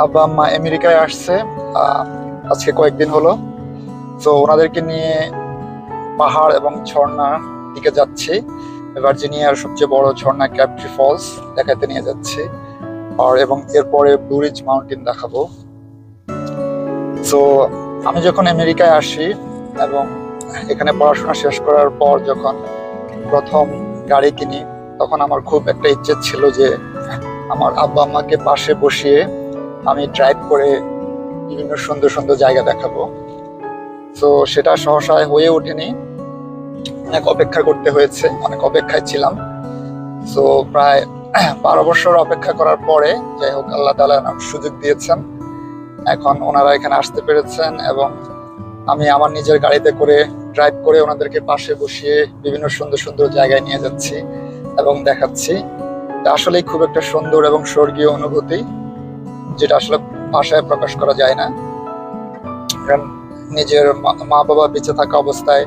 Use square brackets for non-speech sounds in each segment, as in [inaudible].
আব্বা আম্মা আমেরিকায় আসছে আজকে কয়েকদিন হলো। তো ওনাদেরকে নিয়ে পাহাড় এবং ঝর্ণার দিকে যাচ্ছি। ভার্জিনিয়ার সবচেয়ে বড় ঝর্ণা ক্যাপট্রি ফলস দেখাতে নিয়ে যাচ্ছি। আর এবং এরপরে ব্লুরিজ মাউন্টেন দেখাবো। তো আমি যখন আমেরিকায় আসি এবং এখানে পড়াশোনা শেষ করার পর যখন প্রথম গাড়ি কিনি, তখন আমার খুব একটা ইচ্ছে ছিল যে আমার আব্বা আম্মাকে পাশে বসিয়ে আমি ড্রাইভ করে বিভিন্ন সুন্দর সুন্দর জায়গা দেখাবো। তো সেটা সহসায় হয়ে ওঠেনি। অনেক অপেক্ষা করতে হয়েছে, অনেক অপেক্ষায় ছিলাম। তো প্রায় [clears throat] বারো বছর অপেক্ষা করার পরে যাই হোক, আল্লাহ তালা সুযোগ দিয়েছেন। এখন ওনারা এখানে আসতে পেরেছেন এবং আমি আমার নিজের গাড়িতে করে ড্রাইভ করে ওনাদেরকে পাশে বসিয়ে বিভিন্ন সুন্দর সুন্দর জায়গায় নিয়ে যাচ্ছি এবং দেখাচ্ছি। আসলেই খুব একটা সুন্দর এবং স্বর্গীয় অনুভূতি। যেটা আসলে ভাষায় প্রকাশ করা যায় না। কারণ নিজের মা- বাবা বেঁচে থাকা অবস্থায়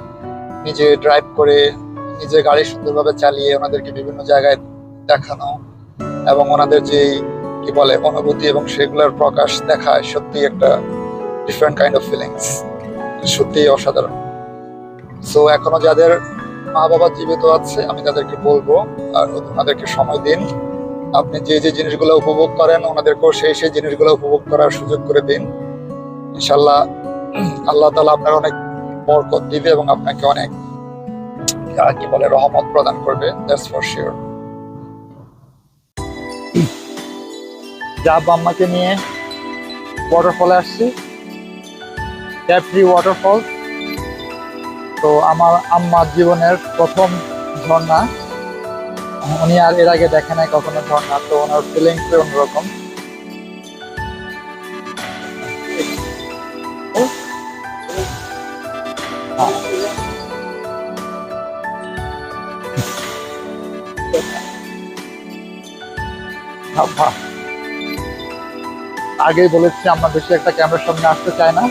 নিজে ড্রাইভ করে নিজে গাড়ি সুন্দরভাবে চালিয়ে ওনাদেরকে বিভিন্ন জায়গায় দেখানো এবং ওনাদের যে, কি বলে, অনুভূতি এবং সেগুলোর প্রকাশ দেখা সত্যি একটা ডিফারেন্ট কাইন্ড অফ ফিলিংস সত্যি অসাধারণ। সো এখনও যাদের মা বাবা জীবিত আছে, আমি তাদেরকে বলব, আর ওনাদেরকে সময় দিন। আপনি যে যে জিনিসগুলো উপভোগ করেন, ওনাদেরকেও সেই সেই জিনিসগুলো উপভোগ করার সুযোগ করে দিন। ইনশাল্লাহ আল্লাহ তালা আপনার অনেক বরকত দিবে এবং আপনাকে অনেক কি বলে, রহমত প্রদান করবে। ফর শিওর যা আম্মাকে নিয়ে। ওয়াটারফলে আসছি। ক্যাপ্রি ওয়াটারফল তো আমার আম্মার জীবনের প্রথম ঝর্ণা। উনি আর এর আগে দেখে নাই কখনো ঝর্ণা তো ওনার ফিলিংস অন্যরকম। আগেই বলেছি, আমরা বেশি একটা ক্যামেরার সামনে আসতে চাই না।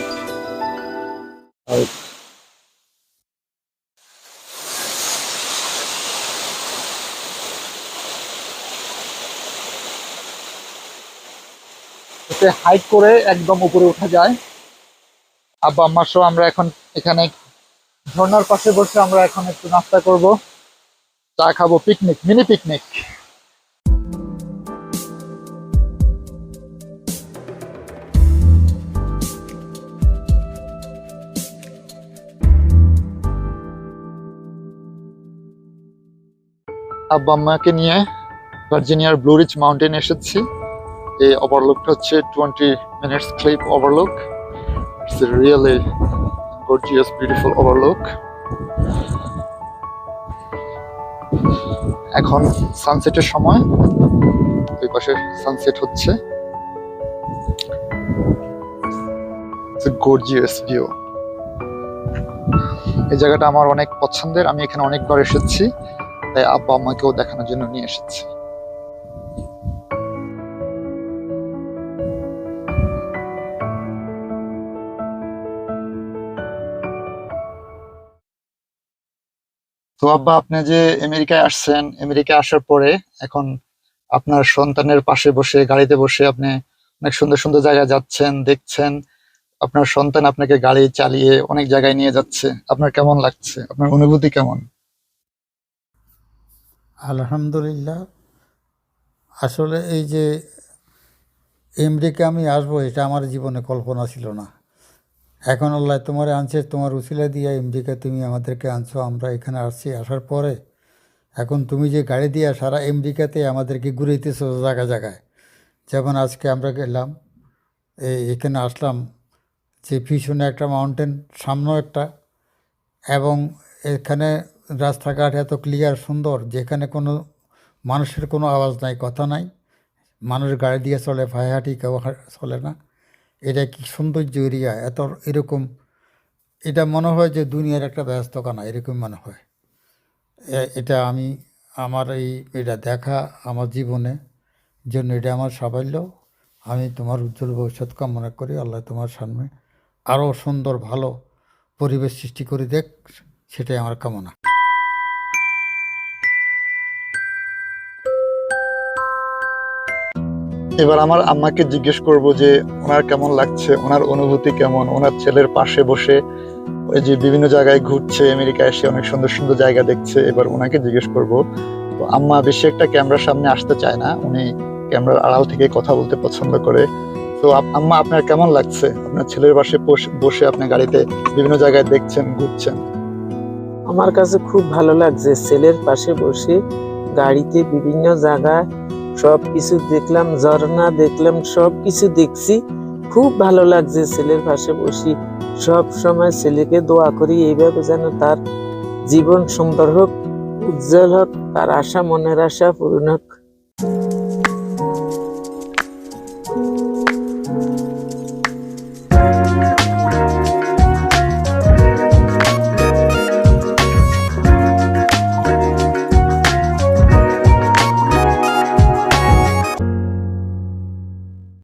হাইট করে একদম উপরে উঠা যায়। আব্বা, আম্মার সহ আমরা এখন এখানে ঝর্ণার পাশে বসে আমরা এখন একটু নাস্তা করব। চা খাব পিকনিক মিনি পিকনিক আব্বা, আম্মাকে নিয়ে ভার্জিনিয়ার ব্লু রিচ মাউন্টেন এসেছি। এই ওভারলুকটা হচ্ছে twenty minutes clip overlook it's a really gorgeous beautiful overlook এখন সানসেটের সময় ওই পাশে সানসেট হচ্ছে। গর্জিয়াস ভিউ এই জায়গাটা আমার অনেক পছন্দের, আমি এখানে অনেকবার এসেছি, তাই আব্বা আমাকেও দেখানোর জন্য নিয়ে এসেছি। তো আব্বা, আপনি যে আমেরিকায় আসছেন, আমেরিকায় আসার পরে এখন আপনার সন্তানের পাশে বসে, গাড়িতে বসে আপনি অনেক সুন্দর সুন্দর জায়গায় যাচ্ছেন, দেখছেন। আপনার সন্তান আপনাকে গাড়ি চালিয়ে অনেক জায়গায় নিয়ে যাচ্ছে। আপনার কেমন লাগছে? আপনার অনুভূতি কেমন? আলহামদুলিল্লাহ। আসলে এই যে আমেরিকা আমি আসব, এটা আমার জীবনে কল্পনা ছিল না। এখন আল্লাহ তোমার আনছে, তোমার উসিলা দিয়ে আমেরিকা তুমি আমাদেরকে আনছো, আমরা এখানে আসছি, আসার পরে এখন তুমি যে গাড়ি দিয়ে সারা আমেরিকাতে আমাদেরকে ঘুরাইতেছো জায়গা জায়গায়। যেমন আজকে আমরা গেলাম এই এখানে আসলাম, যে পিছনে একটা মাউন্টেন সামনেও একটা, এবং এখানে রাস্তাঘাট এত ক্লিয়ার সুন্দর, যেখানে কোনো মানুষের কোনো আওয়াজ নাই, কথা নাই। মানুষ গাড়ি দিয়ে চলে ভাইহাটি কেউ চলে না। এটা কি সৌন্দর্য এরিয়া? এত এরকম। এটা মনে হয় যে দুনিয়ার একটা ব্যস্তকানা এরকম মনে হয়। এটা আমি, আমার এই, এটা দেখা আমার জীবনে জন্য এটা আমার সাফল্য। আমি তোমার উজ্জ্বল ভবিষ্যৎ কামনা করি। আল্লাহ তোমার সামনে আরও সুন্দর, ভালো পরিবেশ সৃষ্টি করে দেখ, সেটাই আমার কামনা। এবার আমার আম্মাকে জিজ্ঞেস করব যে, ওনার কেমন লাগছে? ওনার অনুভূতি কেমন? ওনার ছেলের পাশে বসে ওই যে বিভিন্ন জায়গায় ঘুরছে আমেরিকা এসে অনেক সুন্দর সুন্দর জায়গা দেখছে। এবার ওনাকে জিজ্ঞেস করব, তো আম্মা বেশি একটা ক্যামেরার সামনে আসতে চায় না, উনি ক্যামেরার আড়াল থেকে কথা বলতে পছন্দ করে। তো আম্মা আপনার কেমন লাগছে? আপনার ছেলের পাশে বসে- বসে আপনি গাড়িতে বিভিন্ন জায়গায় দেখছেন, ঘুরছেন? আমার কাছে খুব ভালো লাগছে। ছেলের পাশে বসে গাড়িতে বিভিন্ন জায়গায় সব কিছু দেখলাম, ঝর্ণা দেখলাম, সব কিছু দেখছি। খুব ভালো লাগছে ছেলের পাশে বসি। সব সময় ছেলেকে দোয়া করি, এইভাবে যেন তার জীবন সুন্দর হোক, উজ্জ্বল হোক, তার আশা, মনের আশা পূরণ হোক।